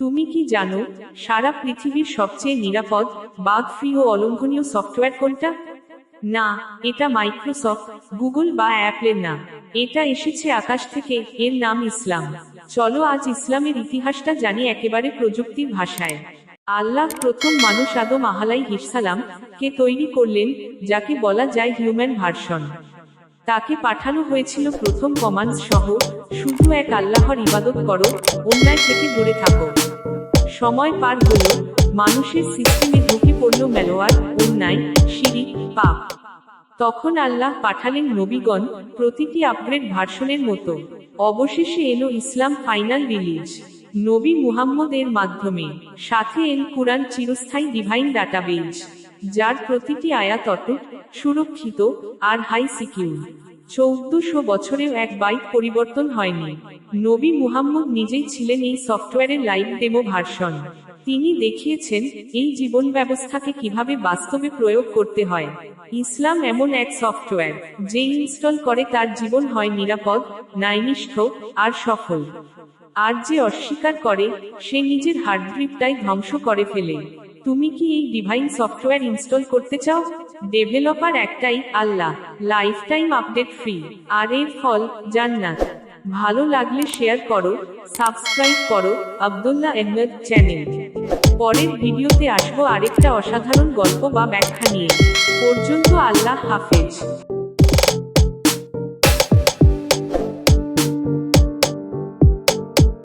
তুমি কি জানো, সারা পৃথিবীর সবচেয়ে নিরাপদ বাগ ফ্রি ও অলঙ্ঘনীয় সফটওয়্যার কোনটা? না, এটা মাইক্রোসফট, গুগল বা অ্যাপলের না এটা এসেছে আকাশ থেকে, এর নাম ইসলাম। চলো আজ ইসলামের ইতিহাসটা জানি একেবারে প্রযুক্তির ভাষায়। আল্লাহ প্রথম মানুষ আদম আহালাই হিসালাম কে তৈরি করলেন, যাকে বলা যায় হিউম্যান ভার্সন। তাকে পাঠানো হয়েছিল প্রথম কমান্ড সহ শুধু এক আল্লাহর ইবাদত করো, অন্যায় থেকে দূরে থাকো। সময় পার হলো, মানুষের সিস্টেমে ঢুকে পড়ল মেলোয়ার, অন্যায় শিরিক পাপ। তখন আল্লাহ পাঠালেন নবীগণ প্রতিটি আপগ্রেড ভার্সনের মতো। অবশেষে এলো ইসলাম ফাইনাল রিলিজ। নবী মুহাম্মদ এর মাধ্যমে। সাথে এল কুরআন চিরস্থায়ী ডিভাইন ডাটাবেজ, যার প্রতিটি আয়াত অটুট সুরক্ষিত আর হাই সিকিউর। চৌদ্দশো বছরেও এক বাইক পরিবর্তন হয়নি। নবী মুহাম্মদ নিজেই ছিলেন এই সফটওয়্যারের লাইভ ডেমো ভার্সন। তিনি দেখিয়েছেন, এই জীবন ব্যবস্থাকে কীভাবে বাস্তবে প্রয়োগ করতে হয়। ইসলাম এমন এক সফটওয়্যার, যে ইনস্টল করে তার জীবন হয় নিরাপদ, ন্যায়নিষ্ঠ আর সফল। আর যে অস্বীকার করে, সে নিজের হার্ডড্রিপটাই ধ্বংস করে ফেলে। তুমি কি এই ডিভাইন সফটওয়্যার ইনস্টল করতে চাও? ডেভেলপার একটাই আল্লাহ। লাইফ টাইম আপডেট ফ্রি আর এর ফল জান্নাত। ভালো লাগলে শেয়ার করো সাবস্ক্রাইব করো, আবদুল্লাহ আহমেদ চ্যানেল পরের ভিডিওতে আসব আরেকটা অসাধারণ গল্প বা ব্যাখ্যা নিয়ে। পর্যন্ত আল্লাহ হাফেজ।